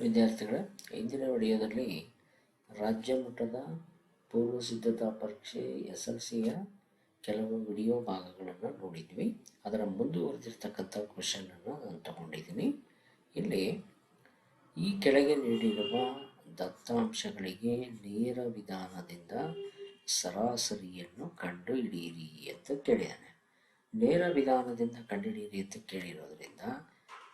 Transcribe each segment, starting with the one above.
ವಿದ್ಯಾರ್ಥಿಗಳ ಇಂದಿನ ವಿಡಿಯೋದಲ್ಲಿ ರಾಜ್ಯ ಮಟ್ಟದ ಪೂರ್ವ ಸಿದ್ಧತಾ ಪರೀಕ್ಷೆ ಎಸ್ ಎಲ್ ಸಿಯ ಕೆಲವು ವಿಡಿಯೋ ಭಾಗಗಳನ್ನು ನೋಡಿದ್ವಿ. ಅದರ ಮುಂದುವರೆದಿರ್ತಕ್ಕಂಥ ಕ್ವಶನನ್ನು ನಾನು ತಗೊಂಡಿದ್ದೀನಿ. ಇಲ್ಲಿ ಈ ಕೆಳಗೆ ನೀಡಿರುವ ದತ್ತಾಂಶಗಳಿಗೆ ನೇರ ವಿಧಾನದಿಂದ ಸರಾಸರಿಯನ್ನು ಕಂಡುಹಿಡಿಯಿರಿ ಅಂತ ಕೇಳಿದ್ದಾನೆ ನೇರ ವಿಧಾನದಿಂದ ಕಂಡುಹಿಡಿಯಿರಿ ಅಂತ ಕೇಳಿರೋದ್ರಿಂದ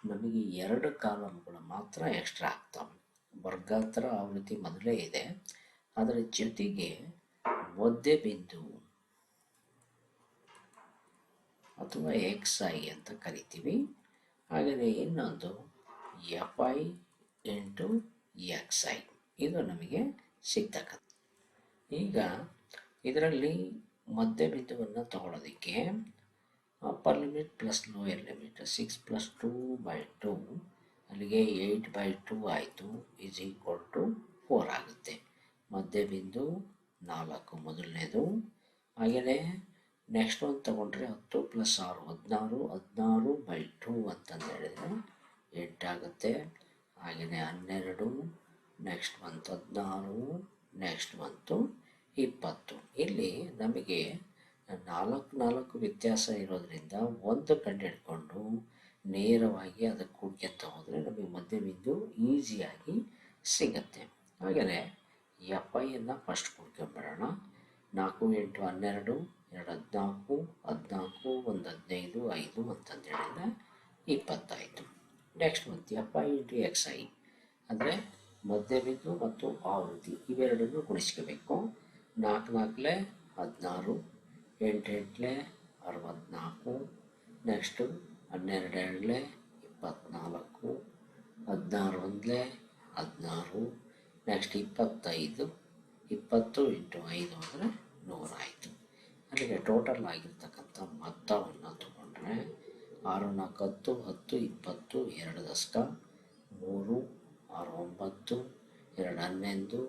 ನಮಗೆ ಎರಡು ಕಾಲಮ್ಗಳು ಮಾತ್ರ ಎಕ್ಸ್ಟ್ರಾ ಆಗ್ತವೆ. ವರ್ಗಾಂತರ ಆವೃತ್ತಿ ಮೊದಲೇ ಇದೆ. ಅದರ ಜೊತೆಗೆ ಒದ್ದೆ ಬಿಂದು ಅಥವಾ ಎಕ್ಸ್ ಐ ಅಂತ ಕರಿತೀವಿ. ಹಾಗೆಯೇ ಇನ್ನೊಂದು F I into X I ಇದು ನಮಗೆ ಸಿಗ್ತಕ್ಕಂಥ ಈಗ ಇದರಲ್ಲಿ ಮಧ್ಯ ಬಿಂದುವನ್ನು ತಗೊಳ್ಳೋದಕ್ಕೆ upper limit plus lower limit six plus two by two ಅಲ್ಲಿಗೆ ಏಯ್ಟ್ ಬೈ ಟು ಆಯಿತು ಈಸ್ ಈಕ್ವಲ್ ಟು ಫೋರ್ ಆಗುತ್ತೆ. ಮಧ್ಯ ಬಿಂದು ನಾಲ್ಕು ಮೊದಲನೇದು. ಹಾಗೆಯೇ ನೆಕ್ಸ್ಟ್ ಒಂದು ತಗೊಂಡ್ರೆ ಹತ್ತು ಪ್ಲಸ್ ಆರು, ಹದಿನಾರು ಹದಿನಾರು ಬೈ ಟು ಅಂತಂದು ಹೇಳಿದರೆ ಎಂಟಾಗುತ್ತೆ ಹಾಗೆಯೇ ಹನ್ನೆರಡು ನೆಕ್ಸ್ಟ್ ಬಂತು ಹದಿನಾರು ನೆಕ್ಸ್ಟ್ ಬಂತು ಇಪ್ಪತ್ತು. ಇಲ್ಲಿ ನಮಗೆ ನಾಲ್ಕು ನಾಲ್ಕು ವ್ಯತ್ಯಾಸ ಇರೋದರಿಂದ ಒಂದು ಕಂಡು ಹಿಡ್ಕೊಂಡು ನೇರವಾಗಿ ಅದಕ್ಕೆ ಕೂಡ್ಕೊಂತ ಹೋದರೆ ನಮಗೆ ಮಧ್ಯ ಬಿಂದು ಈಸಿಯಾಗಿ ಸಿಗತ್ತೆ. ಹಾಗೆಯೇ ಎಫ್ ಐಯನ್ನು ಫಸ್ಟ್ ಕೂಡ್ಕೊಂಬಿಡೋಣ ನಾಲ್ಕು, ಎಂಟು, ಹನ್ನೆರಡು, ಎರಡು ಹದಿನಾಲ್ಕು ಹದಿನಾಲ್ಕು, ಒಂದು ಹದಿನೈದು, ಐದು ಅಂತಂದೇಳಿದ ಇಪ್ಪತ್ತಾಯಿತು ನೆಕ್ಸ್ಟ್ ಮತ್ತು F I into X I ಅಂದರೆ ಮಧ್ಯಬಿಂದು ಮತ್ತು ಆವೃತ್ತಿ ಇವೆರಡನ್ನು ಗುಣಿಸ್ಕೋಬೇಕು. ನಾಲ್ಕು, ನಾಲ್ಕಲೇ ಹದಿನಾರು ಎಂಟು ಅರವತ್ನಾಲ್ಕು ಅರವತ್ತ್ನಾಲ್ಕು ನೆಕ್ಸ್ಟು ಹನ್ನೆರಡು ಇಪ್ಪತ್ತ್ನಾಲ್ಕು ಹದಿನಾರು ಒಂದಲೆ ಹದಿನಾರು, ನೆಕ್ಸ್ಟ್ ಇಪ್ಪತ್ತೈದು, ಇಪ್ಪತ್ತು ಇಂಟು ಐದು ಅಂದರೆ ನೂರಾಯಿತು. ಅಲ್ಲಿಗೆ ಟೋಟಲ್ ಆಗಿರ್ತಕ್ಕಂಥ ಮೊತ್ತವನ್ನು ತಗೊಂಡ್ರೆ ಆರು ನಾಲ್ಕು ಹತ್ತು ಹತ್ತು, ಇಪ್ಪತ್ತು, ಎರಡು ದಶಕ, ಮೂರು, ಆರು ಒಂಬತ್ತು, ಎರಡು ಹನ್ನೊಂದು,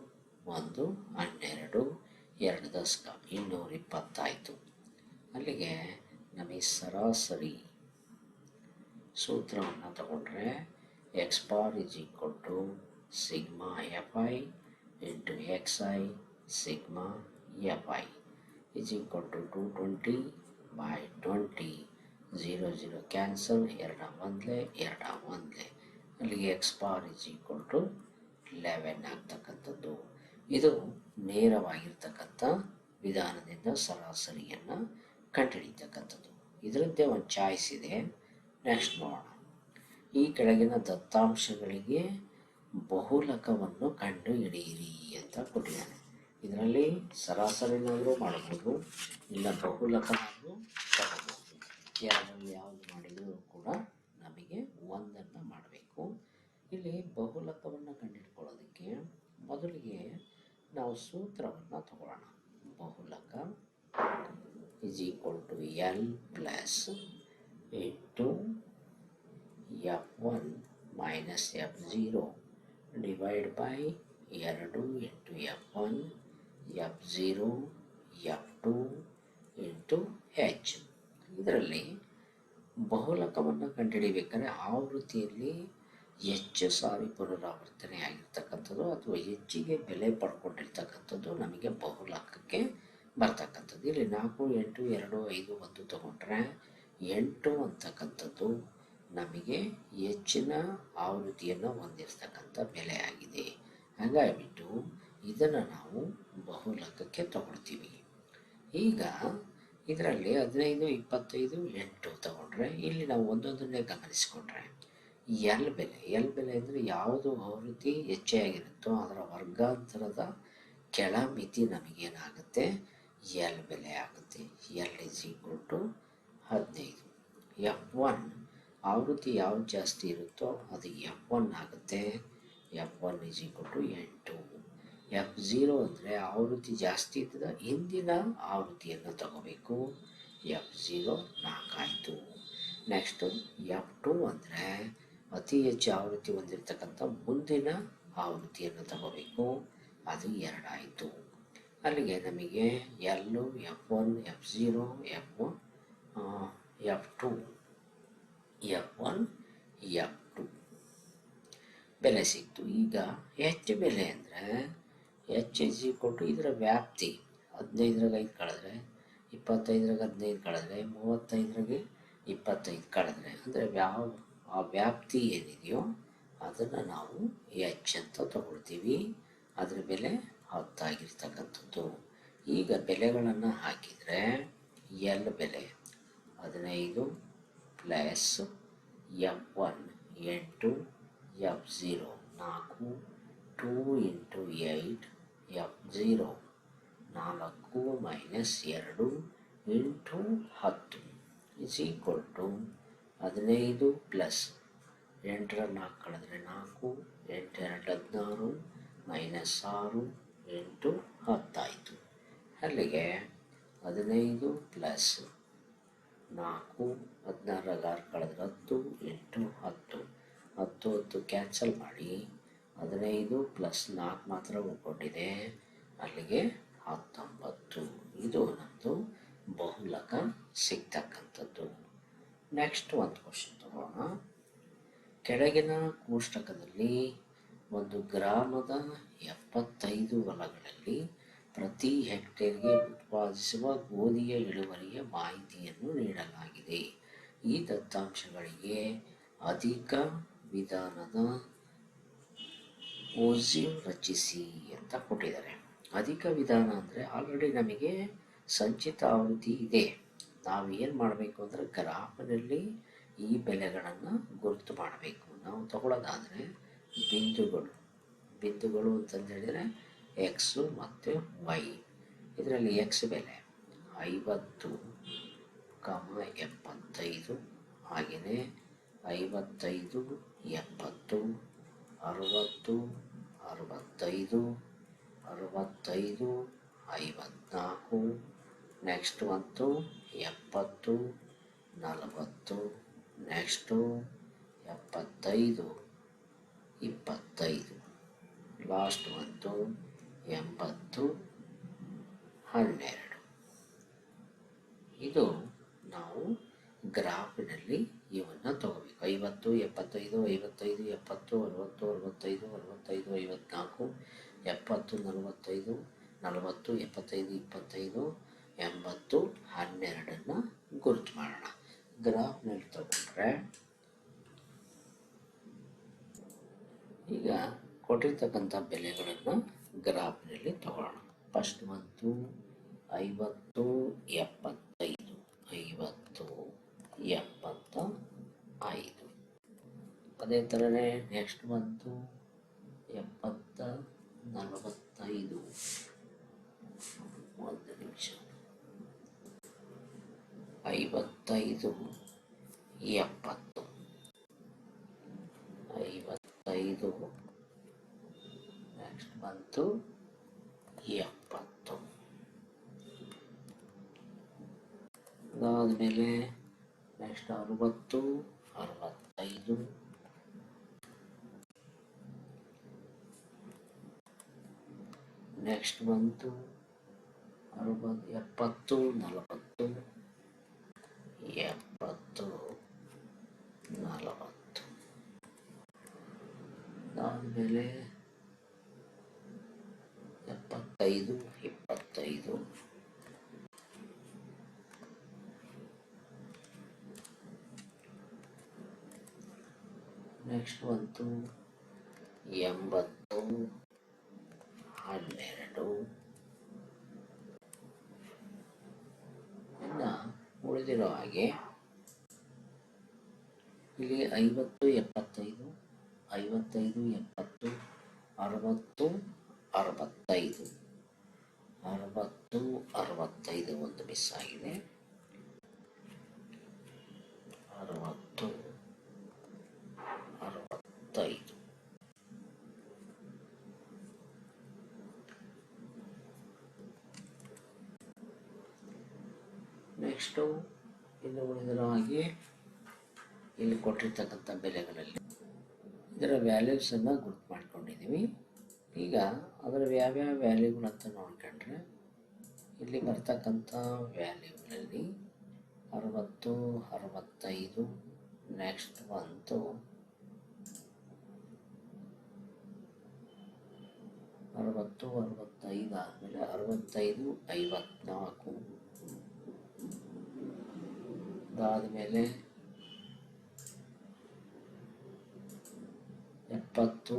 ಒಂದು, ಹನ್ನೆರಡು ಎರಡು ದಶಕ, ಇನ್ನೂರ ಇಪ್ಪತ್ತಾಯಿತು. ಅಲ್ಲಿಗೆ ನಮಗೆ ಸರಾಸರಿ ಸೂತ್ರವನ್ನು ತಗೊಂಡ್ರೆ X bar is equal sigma F I into X I sigma F I is equal to twenty by twenty zero zero cancel ಎರಡ ಒಂದಲೇ ಎರಡ ಒಂದಲೇ. ಅಲ್ಲಿಗೆ X bar is equal eleven ಆಗ್ತಕ್ಕಂಥದ್ದು. ಇದು ನೇರವಾಗಿರ್ತಕ್ಕಂಥ ವಿಧಾನದಿಂದ ಸರಾಸರಿಯನ್ನು ಕಂಡುಹಿಡಿತಕ್ಕಂಥದ್ದು ಇದರದ್ದೇ ಒಂದು ಚಾಯ್ಸ್ ಇದೆ. ನೆಕ್ಸ್ಟ್ ನೋಡೋಣ. ಈ ಕೆಳಗಿನ ದತ್ತಾಂಶಗಳಿಗೆ ಬಹುಲಕವನ್ನು ಕಂಡು ಹಿಡಿಯಿರಿ ಅಂತ ಕೊಟ್ಟಿದ್ದಾನೆ. ಇದರಲ್ಲಿ ಸರಾಸರಿನಾದರೂ ಮಾಡಬಹುದು, ಇಲ್ಲ ಬಹುಲಕನಾದರೂ ಮಾಡಬಹುದು ಎರಡರಲ್ಲಿ ಯಾವುದು ಮಾಡಿದರೂ ಕೂಡ ನಮಗೆ ಒಂದನ್ನು ಮಾಡಬೇಕು ಇಲ್ಲಿ ಬಹುಲಕವನ್ನು ಕಂಡುಹಿಡ್ಕೊಳ್ಳೋದಕ್ಕೆ ಮೊದಲಿಗೆ ಸೂತ್ರವನ್ನು ತಗೊಳ್ಳೋಣ. ಬಹುಲಕ is equal to L plus into F one minus F zero divide by ಎರಡು into F one F zero F two into H ಇದರಲ್ಲಿ ಬಹುಲಕವನ್ನು ಕಂಡುಹಿಡಿಬೇಕಾದ್ರೆ ಆವೃತ್ತಿಯಲ್ಲಿ ಹೆಚ್ಚು ಸಾರಿ ಪುನರಾವರ್ತನೆ ಆಗಿರ್ತಕ್ಕಂಥದ್ದು ಅಥವಾ ಹೆಚ್ಚಿಗೆ ಬೆಲೆ ಪಡ್ಕೊಂಡಿರ್ತಕ್ಕಂಥದ್ದು ನಮಗೆ ಬಹುಲಾಕಕ್ಕೆ ಬರ್ತಕ್ಕಂಥದ್ದು. ಇಲ್ಲಿ ನಾಲ್ಕು, ಎಂಟು, ಎರಡು, ಐದು, ಒಂದು ತಗೊಂಡ್ರೆ ಎಂಟು ಅಂತಕ್ಕಂಥದ್ದು ನಮಗೆ ಹೆಚ್ಚಿನ ಆವೃತ್ತಿಯನ್ನು ಹೊಂದಿರ್ತಕ್ಕಂಥ ಬೆಲೆ ಆಗಿದೆ. ಹಾಗಾಗಿಬಿಟ್ಟು ಇದನ್ನು ನಾವು ಬಹುಲಕಕ್ಕೆ ತಗೊಳ್ತೀವಿ. ಈಗ ಇದರಲ್ಲಿ ಹದಿನೈದು, ಇಪ್ಪತ್ತೈದು, ಎಂಟು ತಗೊಂಡ್ರೆ ಇಲ್ಲಿ ನಾವು ಒಂದೊಂದನ್ನೇ ಗಮನಿಸಿಕೊಂಡ್ರೆ ಎಲ್ ಬೆಲೆ ಎಲ್ ಬೆಲೆ ಅಂದರೆ ಯಾವುದು ಆವೃತ್ತಿ ಹೆಚ್ಚಾಗಿರುತ್ತೋ ಅದರ ವರ್ಗಾಂತರದ ಕೆಳ ಮಿತಿ ನಮಗೇನಾಗುತ್ತೆ? ಎಲ್ ಬೆಲೆ ಆಗುತ್ತೆ. ಎಲ್ ಇಸ್ ಈಕ್ವಲ್ ಟು ಹದಿನೈದು. ಎಫ್ ಒನ್, ಆವೃತ್ತಿ ಯಾವ್ದು ಜಾಸ್ತಿ ಇರುತ್ತೋ ಅದು ಎಫ್ ಒನ್ ಆಗುತ್ತೆ. F one is equal to ಎಂಟು. ಎಫ್ ಝೀರೋ ಅಂದರೆ ಆವೃತ್ತಿ ಜಾಸ್ತಿ ಇದ್ದ ಹಿಂದಿನ ಆವೃತ್ತಿಯನ್ನು ತಗೋಬೇಕು. ಎಫ್ ಝೀರೋ ನಾಲ್ಕಾಯಿತು. ನೆಕ್ಸ್ಟು ಎಫ್ ಟು ಅಂದರೆ ಅತಿ ಹೆಚ್ಚು ಆವೃತ್ತಿ ಹೊಂದಿರತಕ್ಕಂಥ ಮುಂದಿನ ಆವೃತ್ತಿಯನ್ನು ತಗೋಬೇಕು. ಅದು ಎರಡಾಯಿತು. ಅಲ್ಲಿಗೆ ನಮಗೆ L F one F zero F F two F one F two ಬೆಲೆ ಸಿಕ್ತು. ಈಗ ಹೆಚ್ಚು ಬೆಲೆ ಅಂದರೆ ಎಚ್ ಇಸ್ ಕೊಟ್ಟು ಇದರ ವ್ಯಾಪ್ತಿ ಹದಿನೈದರಾಗ ಐದು ಕಳೆದ್ರೆ ಇಪ್ಪತ್ತೈದರಾಗ ಹದಿನೈದು ಕಳೆದ್ರೆ ಮೂವತ್ತೈದರಾಗೆ ಇಪ್ಪತ್ತೈದು ಕಳೆದ್ರೆ ಅಂದರೆ ಯಾವ ಆ ವ್ಯಾಪ್ತಿ ಏನಿದೆಯೋ ಅದನ್ನು ನಾವು ಎಚ್ ಅಂತ ತಗೊಳ್ತೀವಿ. ಅದರ ಬೆಲೆ ಹತ್ತಾಗಿರ್ತಕ್ಕಂಥದ್ದು ಈಗ ಬೆಲೆಗಳನ್ನು ಹಾಕಿದರೆ ಎಲ್ ಬೆಲೆ? ಹದಿನೈದು ಪ್ಲಸ್ ಎಫ್ ಒನ್ ಎಂಟು ಎಫ್ ಝೀರೋ ನಾಲ್ಕು two into eight F zero ನಾಲ್ಕು ಮೈನಸ್ ಎರಡು ಇಂಟು ಹತ್ತು. ಇಸ್ ಈಕ್ವಲ್ ಟು ಹದಿನೈದು ಪ್ಲಸ್ ಎಂಟರ ನಾಲ್ಕು ಕಳೆದ್ರೆ ನಾಲ್ಕು, ಎಂಟು, ಎರಡು, ಹದಿನಾರು, ಮೈನಸ್ ಆರು, ಎಂಟು, ಹತ್ತಾಯಿತು. ಅಲ್ಲಿಗೆ ಹದಿನೈದು ಪ್ಲಸ್ ನಾಲ್ಕು ಹದಿನಾರಾಗ ಆರು ಕಳೆದ್ರೆ ಹತ್ತು, ಎಂಟು, ಹತ್ತು. ಹತ್ತು ಹತ್ತು ಕ್ಯಾನ್ಸಲ್ ಮಾಡಿ ಹದಿನೈದು ಪ್ಲಸ್ ನಾಲ್ಕು ಮಾತ್ರ ಉಳ್ಕೊಂಡಿದೆ. ಅಲ್ಲಿಗೆ ಹತ್ತೊಂಬತ್ತು. ಇದು ನಮ್ಮದು ಬಹುಲಕ ಸಿಗ್ತಕ್ಕಂಥದ್ದು. ನೆಕ್ಸ್ಟ್ ಒಂದು ಕ್ವಶನ್ ತಗೋಣ. ಕೆಳಗಿನ ಕೋಷ್ಟಕದಲ್ಲಿ ಒಂದು ಗ್ರಾಮದ ಎಪ್ಪತ್ತೈದು ಹೊಲಗಳಲ್ಲಿ ಪ್ರತಿ ಹೆಕ್ಟೇರ್ಗೆ ಉತ್ಪಾದಿಸುವ ಗೋಧಿಯ ಇಳುವರಿಯ ಮಾಹಿತಿಯನ್ನು ನೀಡಲಾಗಿದೆ. ಈ ದತ್ತಾಂಶಗಳಿಗೆ ಅಧಿಕ ವಿಧಾನದ ಓಸಿವ್ ರಚಿಸಿ ಅಂತ ಕೊಟ್ಟಿದ್ದಾರೆ. ಅಧಿಕ ವಿಧಾನ ಅಂದರೆ ಆಲ್ರೆಡಿ ನಮಗೆ ಸಂಚಿತ ಆವೃತ್ತಿ ಇದೆ. ನಾವು ಏನು ಮಾಡಬೇಕು ಅಂದರೆ ಗ್ರಾಫಿನಲ್ಲಿ ಈ ಬೆಲೆಗಳನ್ನು ಗುರುತು ಮಾಡಬೇಕು. ನಾವು ತಗೊಳ್ಳೋದಾದರೆ ಬಿಂದುಗಳು. ಬಿಂದುಗಳು ಅಂತಂದು ಹೇಳಿದರೆ ಎಕ್ಸು ಮತ್ತು ವೈ ಇದರಲ್ಲಿ ಎಕ್ಸ್ ಬೆಲೆ ಐವತ್ತು ಕಮ ಎಪ್ಪತ್ತೈದು ಹಾಗೆಯೇ ಐವತ್ತೈದು, ಎಪ್ಪತ್ತು, ಅರುವತ್ತು, ಅರುವತ್ತೈದು ಅರುವತ್ತೈದು, ಐವತ್ನಾಲ್ಕು ನೆಕ್ಸ್ಟ್ ಒಂದು, ಎಪ್ಪತ್ತು, ನಲವತ್ತು ನೆಕ್ಸ್ಟು ಎಪ್ಪತ್ತೈದು, ಇಪ್ಪತ್ತೈದು. ಲಾಸ್ಟ್ ಒಂದು, ಎಂಬತ್ತು, ಹನ್ನೆರಡು. ಇದು ನಾವು ಗ್ರಾಫಿನಲ್ಲಿ ಇವನ್ನು ತಗೋಬೇಕು. ಐವತ್ತು, ಎಪ್ಪತ್ತೈದು, ಐವತ್ತೈದು, ಎಪ್ಪತ್ತು, ಅರವತ್ತು, ಅರವತ್ತೈದು ಅರವತ್ತೈದು, ಐವತ್ನಾಲ್ಕು, ಎಪ್ಪತ್ತು, ನಲವತ್ತೈದು, ನಲವತ್ತು, ಎಪ್ಪತ್ತೈದು, ಇಪ್ಪತ್ತೈದು ಎಂಬತ್ತು ಹನ್ನೆರಡನ್ನು ಗುರುತು ಮಾಡೋಣ. ಗ್ರಾಫ್ನಲ್ಲಿ ತಗೊಂಡ್ರೆ. ಈಗ ಕೊಟ್ಟಿರ್ತಕ್ಕಂಥ ಬೆಲೆಗಳನ್ನು ಗ್ರಾಫ್ನಲ್ಲಿ ತಗೊಳ್ಳೋಣ. ಫಸ್ಟ್ ಮಂತು ಐವತ್ತು ಎಪ್ಪತ್ತೈದು. ಐವತ್ತು ಎಪ್ಪತ್ತ ಐದು ಅದೇ ಥರನೇ ನೆಕ್ಸ್ಟ್ ಬಂತು ಎಪ್ಪತ್ತ ನಲವತ್ತೈದು ಒಂದು ನಿಮಿಷ ಐವತ್ತೈದು ಎಪ್ಪತ್ತು, ಐವತ್ತೈದು ನೆಕ್ಸ್ಟ್ ಬಂತು, ಎಪ್ಪತ್ತು. ಅದಾದಮೇಲೆ ನೆಕ್ಸ್ಟ್ ಅರವತ್ತು, ಅರವತ್ತೈದು. ನೆಕ್ಸ್ಟ್ ಬಂತು ಅರವತ್ತು ಎಪ್ಪತ್ತು, ನಲವತ್ತು. ಎಪ್ಪತ್ತು ನಲವತ್ತು. ಆಮೇಲೆ ಎಪ್ಪತ್ತೈದು ಇಪ್ಪತ್ತೈದು. ನೆಕ್ಸ್ಟ್ ಬಂತು ಎಂಬತ್ತು ಹನ್ನೆರಡು ಇನ್ನು ಉಳಿದಿರೋ ಹಾಗೆ ಇಲ್ಲಿ ಐವತ್ತು, ಎಪ್ಪತ್ತೈದು, ಐವತ್ತೈದು, ಎಪ್ಪತ್ತು, ಅರವತ್ತು, ಅರವತ್ತೈದು. ಅರವತ್ತು, ಅರವತ್ತೈದು ಒಂದು ಮಿಸ್ ಆಗಿದೆ. ಅರವತ್ತು, ಅರವತ್ತೈದು. ನೆಕ್ಸ್ಟು ಇನ್ನು ಉಳಿದಿರೋ ಹಾಗೆ ಇಲ್ಲಿ ಕೊಟ್ಟಿರ್ತಕ್ಕಂಥ ಬೆಲೆಗಳಲ್ಲಿ. ಇದರ ವ್ಯಾಲ್ಯೂಸನ್ನು ಗುರುತು ಮಾಡ್ಕೊಂಡಿದ್ದೀವಿ. ಈಗ ಅದರ ಯಾವ್ಯಾವ ವ್ಯಾಲ್ಯೂಗಳಂತ ನೋಡ್ಕೊಂಡ್ರೆ, ಇಲ್ಲಿ ಬರ್ತಕ್ಕಂಥ ವ್ಯಾಲ್ಯೂಗಳಲ್ಲಿ ಅರವತ್ತು, ಅರವತ್ತೈದು ನೆಕ್ಸ್ಟ್ ಬಂತು. ಅರವತ್ತು, ಅರವತ್ತೈದು ಆದಮೇಲೆ ಅರವತ್ತೈದು, ಐವತ್ನಾಲ್ಕು. ಅದಾದಮೇಲೆ ಎಪ್ಪತ್ತು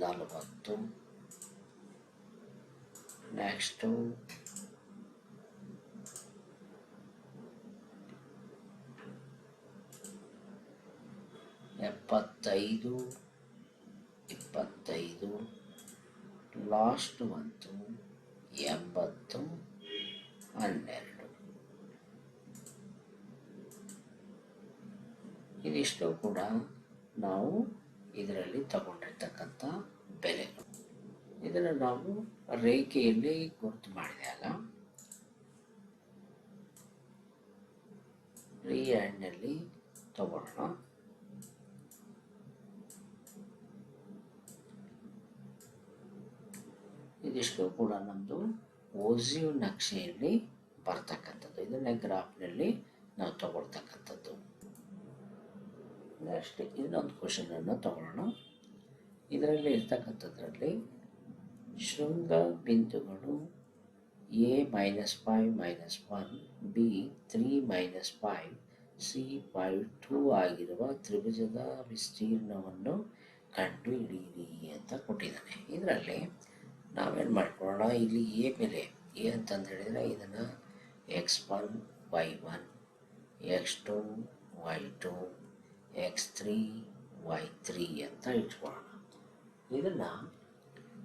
ನಲವತ್ತು ನೆಕ್ಸ್ಟು ಎಪ್ಪತ್ತೈದು ಇಪ್ಪತ್ತೈದು ಲಾಸ್ಟ್ ಬಂತು ಎಂಬತ್ತು ಹನ್ನೆರಡು. ಇದಿಷ್ಟು ಕೂಡ ನಾವು ಇದರಲ್ಲಿ ತಗೊಂಡಿರ್ತಕ್ಕಂಥ ಬೆಲೆ. ಇದನ್ನು ನಾವು ರೇಖೆಯಲ್ಲಿ ಗುರುತು ಮಾಡಿದಾಗ ಫ್ರೀ ಹ್ಯಾಂಡ್ನಲ್ಲಿ ತಗೊಳ್ಳೋಣ. ಇದಿಷ್ಟು ಕೂಡ ನಮ್ಮದು ಓಸಿವ್ ನಕ್ಷೆಯಲ್ಲಿ ಬರ್ತಕ್ಕಂಥದ್ದು. ಇದನ್ನೇ ಗ್ರಾಫ್ನಲ್ಲಿ ನಾವು ತಗೊಳ್ತಕ್ಕಂಥದ್ದು. ನೆಕ್ಸ್ಟ್ ಇನ್ನೊಂದು ಕ್ವಶನನ್ನು ತಗೊಳ್ಳೋಣ. ಇದರಲ್ಲಿ ಇರ್ತಕ್ಕಂಥದ್ರಲ್ಲಿ ಶೃಂಗ ಬಿಂದುಗಳು A minus five minus one, B three minus five C five two ಆಗಿರುವ ತ್ರಿಭುಜದ ವಿಸ್ತೀರ್ಣವನ್ನು ಕಂಡುಹಿಡಿಯಿರಿ ಅಂತ ಕೊಟ್ಟಿದ್ದಾನೆ. ಇದರಲ್ಲಿ ನಾವೇನು ಮಾಡ್ಕೊಳ್ಳೋಣ? ಇಲ್ಲಿ ಎ ಬೆಲೆ ಎ ಅಂತಂದು ಹೇಳಿದರೆ ಇದನ್ನು X one Y one, X two Y two X three Y three ಅಂತ ಇಟ್ಕೊಳ್ಳೋಣ. ಇದನ್ನು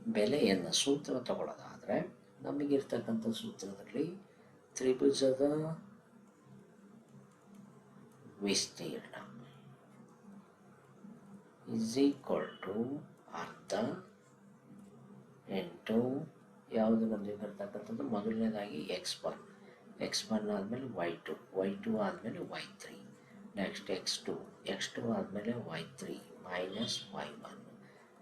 ಬೆಲೆಯನ್ನು ಸೂತ್ರ ತಗೊಳ್ಳೋದಾದರೆ ನಮಗಿರ್ತಕ್ಕಂಥ ಸೂತ್ರದಲ್ಲಿ ತ್ರಿಭುಜದ ವಿಸ್ತೀರ್ಣ ಇಸ್ ಈಕ್ವಲ್ ಟು ಅರ್ಧ ಎಂಟು ಯಾವುದು ನಮಗೆ ಬರ್ತಕ್ಕಂಥದ್ದು? ಮೊದಲನೇದಾಗಿ ಎಕ್ಸ್ ಒನ್ ಎಕ್ಸ್ ಒನ್ ಆದಮೇಲೆ ವೈ ಟು ವೈ ಟು ಆದಮೇಲೆ Y three next X two X two ಆದಮೇಲೆ Y three minus Y one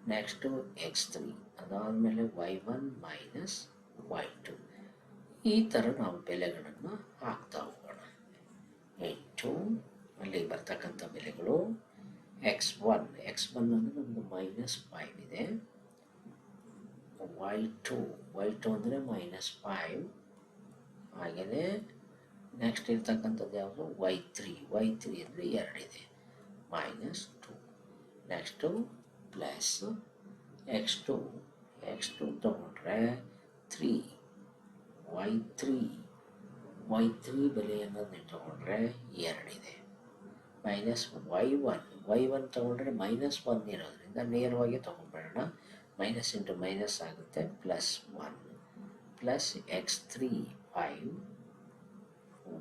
next X three ಅದಾದಮೇಲೆ Y one minus Y two ಈ ಥರ ನಾವು ಬೆಲೆಗಳನ್ನು ಹಾಕ್ತಾ ಹೋಗೋಣ. ಎಂಟು ಅಲ್ಲಿ ಬರ್ತಕ್ಕಂಥ ಬೆಲೆಗಳು. ಎಕ್ಸ್ ಒನ್ ಎಕ್ಸ್ ಒನ್ ಅಂದರೆ ನಮ್ಮದು ಮೈನಸ್ ಫೈವ್ ಇದೆ. ವೈ ಟು ವೈ ಟು ಅಂದರೆ ಮೈನಸ್ ಫೈವ್ ಹಾಗೆಯೇ ನೆಕ್ಸ್ಟ್ ಇರ್ತಕ್ಕಂಥದ್ದು ಯಾವುದು? ವೈ ತ್ರೀ ವೈ ತ್ರೀ ಅಂದರೆ ಎರಡಿದೆ. Minus two next plus X two X two ತೊಗೊಂಡ್ರೆ three Y three Y three ಬೆಲೆಯನ್ನು ನೀವು ತೊಗೊಂಡ್ರೆ ಎರಡಿದೆ. Minus Y one Y one ತೊಗೊಂಡ್ರೆ ಮೈನಸ್ ಒನ್ ಇರೋದ್ರಿಂದ ನೇರವಾಗಿ ತೊಗೊಂಡ್ಬಿಡೋಣ. ಮೈನಸ್ ಇಂಟು ಮೈನಸ್ ಆಗುತ್ತೆ. Plus one plus X three five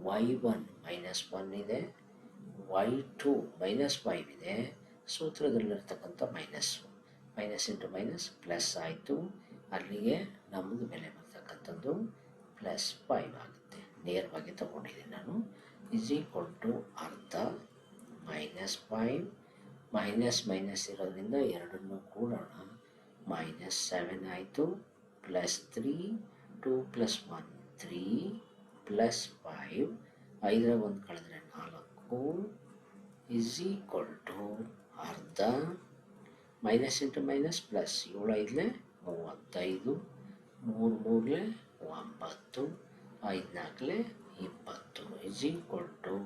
Y one minus one ಇದೆ ವೈ ಟು ಮೈನಸ್ ಫೈವ್ ಇದೆ. ಸೂತ್ರದಲ್ಲಿರ್ತಕ್ಕಂಥ minus minus into minus plus ಆಯಿತು ಅಲ್ಲಿಗೆ ನಮ್ಮದು ಬೆಲೆ ಬರ್ತಕ್ಕಂಥದ್ದು ಪ್ಲಸ್ ಫೈವ್ ಆಗುತ್ತೆ. ನೇರವಾಗಿ ತಗೊಂಡಿದ್ದೀನಿ ನಾನು. ಇಸ್ ಈಕ್ವಲ್ ಟು ಅರ್ಧ ಮೈನಸ್ ಫೈವ್ ಮೈನಸ್ ಮೈನಸ್ ಇರೋದ್ರಿಂದ ಎರಡನ್ನೂ ಕೂಡ ಮೈನಸ್ ಸೆವೆನ್ ಆಯಿತು plus three two plus one three plus five ಐದರ ಒಂದು ಕಳೆದ್ರೆ ನಾಲ್ಕು ಇಸ್ ಈಕ್ವಲ್ ಟು ಅರ್ಧ ಮೈನಸ್ ಇಂಟು ಮೈನಸ್ ಪ್ಲಸ್ ಏಳು ಐದಲೇ ಮೂವತ್ತೈದು, ಮೂರು ಮೂರಲೆ ಒಂಬತ್ತು ಐದ್ನಾಲ್ಕಲೆ ಇಪ್ಪತ್ತು ಇಸ್ ಈಕ್ವಲ್ ಟು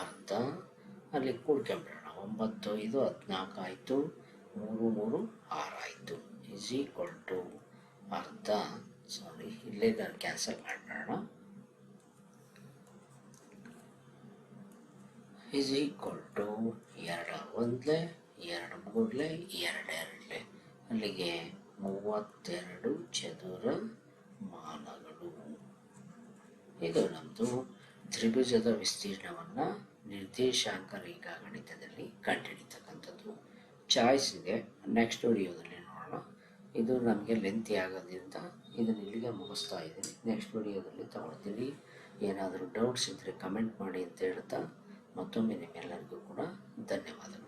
ಅರ್ಧ. ಅಲ್ಲಿ ಕೂಡ್ಕೊಂಬಿಡೋಣ, ಒಂಬತ್ತು, ಐದು, ಹದಿನಾಲ್ಕು ಆಯಿತು, ಮೂರು ಮೂರು ಆರಾಯಿತು ಇಸ್ ಈಕ್ವಲ್ ಟು ಅರ್ಧ. ಸಾರಿ ಇಲ್ಲೇ ನಾನು ಕ್ಯಾನ್ಸಲ್ ಮಾಡಿಬಿಡೋಣ. ಇಸ್ ಈಕ್ವಲ್ ಟು ಎರಡು ಒಂದಲೇ, ಎರಡು ಮೂರಲೆ ಎರಡು ಎರಡಲೆ ಅಲ್ಲಿಗೆ ಮೂವತ್ತೆರಡು ಚದುರ ಮಾನಗಳು. ಇದು ನಮ್ಮದು ತ್ರಿಭುಜದ ವಿಸ್ತೀರ್ಣವನ್ನು ನಿರ್ದೇಶಾಂಕ ರೇಖಾಗಣಿತದಲ್ಲಿ ಕಂಡುಹಿಡಿತಕ್ಕಂಥದ್ದು ಚಾಯ್ಸ್ ಇದೆ. ನೆಕ್ಸ್ಟ್ ವಿಡಿಯೋದಲ್ಲಿ ನೋಡೋಣ. ಇದು ನಮಗೆ ಲೆಂತಿ ಆಗೋದ್ರಿಂದ ಇದನ್ನು ಇಲ್ಲಿಗೆ ಮುಗಿಸ್ತಾ ಇದ್ದೀನಿ. ನೆಕ್ಸ್ಟ್ ವಿಡಿಯೋದಲ್ಲಿ ತಗೊಳ್ತೀನಿ. ಏನಾದರೂ ಡೌಟ್ಸ್ ಇದ್ದರೆ ಕಮೆಂಟ್ ಮಾಡಿ ಅಂತ ಹೇಳ್ತಾ ಮತ್ತೊಮ್ಮೆ ನಿಮ್ಮೆಲ್ಲರಿಗೂ ಕೂಡ ಧನ್ಯವಾದಗಳು.